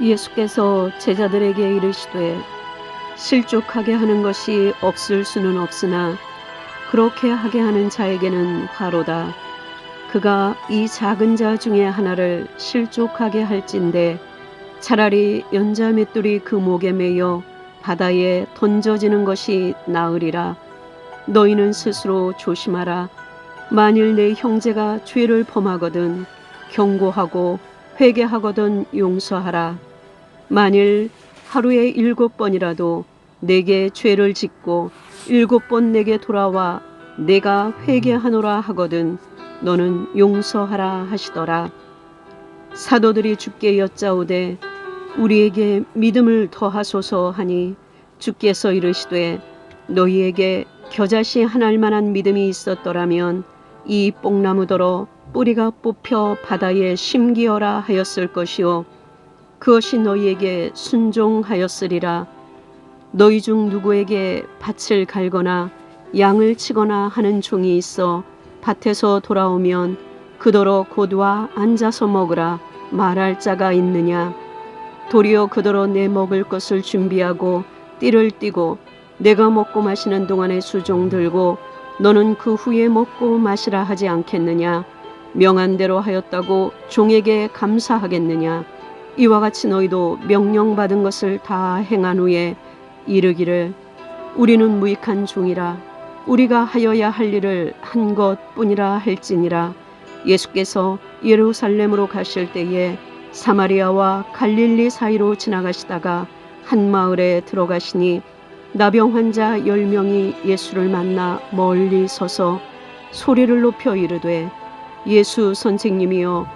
예수께서 제자들에게 이르시되 실족하게 하는 것이 없을 수는 없으나 그렇게 하게 하는 자에게는 화로다. 그가 이 작은 자 중에 하나를 실족하게 할진대 차라리 연자 맷돌이 그 목에 매여 바다에 던져지는 것이 나으리라. 너희는 스스로 조심하라. 만일 내 형제가 죄를 범하거든 경고하고 회개하거든 용서하라. 만일 하루에 일곱 번이라도 내게 죄를 짓고 일곱 번 내게 돌아와 내가 회개하노라 하거든 너는 용서하라 하시더라. 사도들이 주께 여짜오되 우리에게 믿음을 더하소서 하니 주께서 이르시되 너희에게 겨자씨 하나일 만한 믿음이 있었더라면 이 뽕나무더러 뿌리가 뽑혀 바다에 심기어라 하였을 것이요 그것이 너희에게 순종하였으리라. 너희 중 누구에게 밭을 갈거나 양을 치거나 하는 종이 있어 밭에서 돌아오면 그더러 곧와 앉아서 먹으라 말할 자가 있느냐? 도리어 그더러 내 먹을 것을 준비하고 띠를 띠고 내가 먹고 마시는 동안에 수종 들고 너는 그 후에 먹고 마시라 하지 않겠느냐? 명한 대로 하였다고 종에게 감사하겠느냐 이와 같이 너희도 명령받은 것을 다 행한 후에 이르기를 우리는 무익한 종이라. 우리가 하여야 할 일을 한 것뿐이라 할지니라. 예수께서 예루살렘으로 가실 때에 사마리아와 갈릴리 사이로 지나가시다가 한 마을에 들어가시니 나병 환자 열 명이 예수를 만나 멀리 서서 소리를 높여 이르되 예수 선생님이여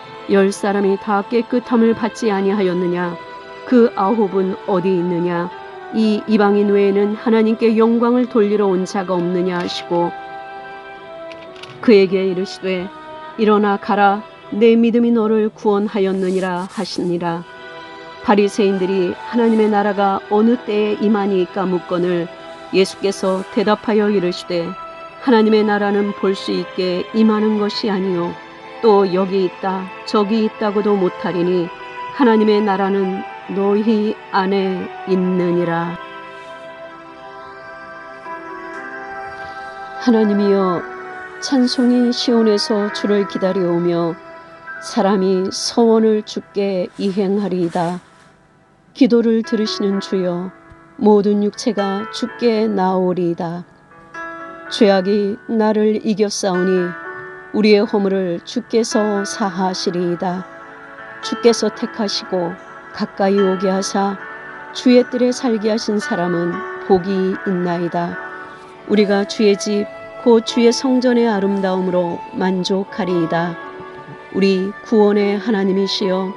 열 사람이 다 깨끗함을 받지 아니하였느냐? 그 아홉은 어디 있느냐? 이 이방인 외에는 하나님께 영광을 돌리러 온 자가 없느냐 하시고 그에게 이르시되 일어나 가라. 내 믿음이 너를 구원하였느니라 하시니라. 바리새인들이 하나님의 나라가 어느 때에 임하니까 묻거늘 예수께서 대답하여 이르시되 하나님의 나라는 볼 수 있게 임하는 것이 아니요 또 여기 있다 저기 있다고도 못하리니 하나님의 나라는 너희 안에 있느니라 하나님이여 찬송이 시온에서 주를 기다려오며 사람이 서원을 주께 이행하리이다. 기도를 들으시는 주여 모든 육체가 주께 나오리이다. 죄악이 나를 이겼사오니 우리의 허물을 주께서 사하시리이다. 주께서 택하시고 가까이 오게 하사 주의 뜰에 살게 하신 사람은 복이 있나이다. 우리가 주의 집 곧 주의 성전의 아름다움으로 만족하리이다. 우리 구원의 하나님이시여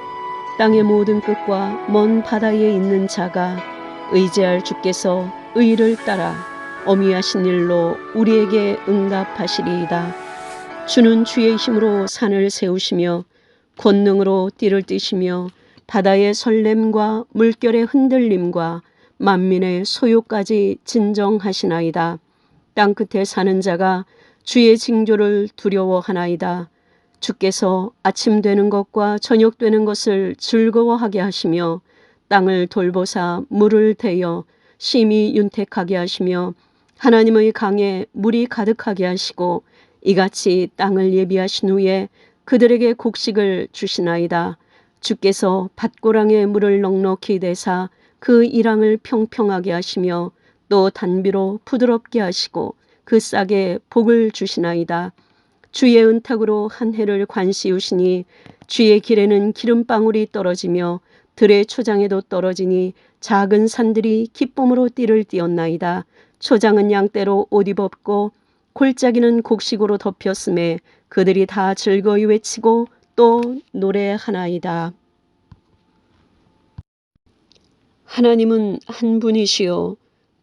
땅의 모든 끝과 먼 바다에 있는 자가 의지할 주께서 의를 따라 어미하신 일로 우리에게 응답하시리이다. 주는 주의 힘으로 산을 세우시며 권능으로 띠를 띠시며 바다의 설렘과 물결의 흔들림과 만민의 소요까지 진정하시나이다. 땅끝에 사는 자가 주의 징조를 두려워하나이다. 주께서 아침 되는 것과 저녁 되는 것을 즐거워하게 하시며 땅을 돌보사 물을 대어 심히 윤택하게 하시며 하나님의 강에 물이 가득하게 하시고 이같이 땅을 예비하신 후에 그들에게 곡식을 주시나이다. 주께서 밭고랑에 물을 넉넉히 대사 그 이랑을 평평하게 하시며 또 단비로 부드럽게 하시고 그 싹에 복을 주시나이다. 주의 은탁으로 한 해를 관시우시니 주의 길에는 기름방울이 떨어지며 들의 초장에도 떨어지니 작은 산들이 기쁨으로 띠를 띄었나이다. 초장은 양떼로 옷 입었고 골짜기는 곡식으로 덮였음에 그들이 다 즐거이 외치고 또 노래하나이다. 하나님은 한 분이시요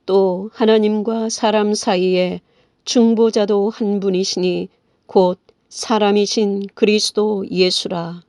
또 하나님과 사람 사이에 중보자도 한 분이시니 곧 사람이신 그리스도 예수라.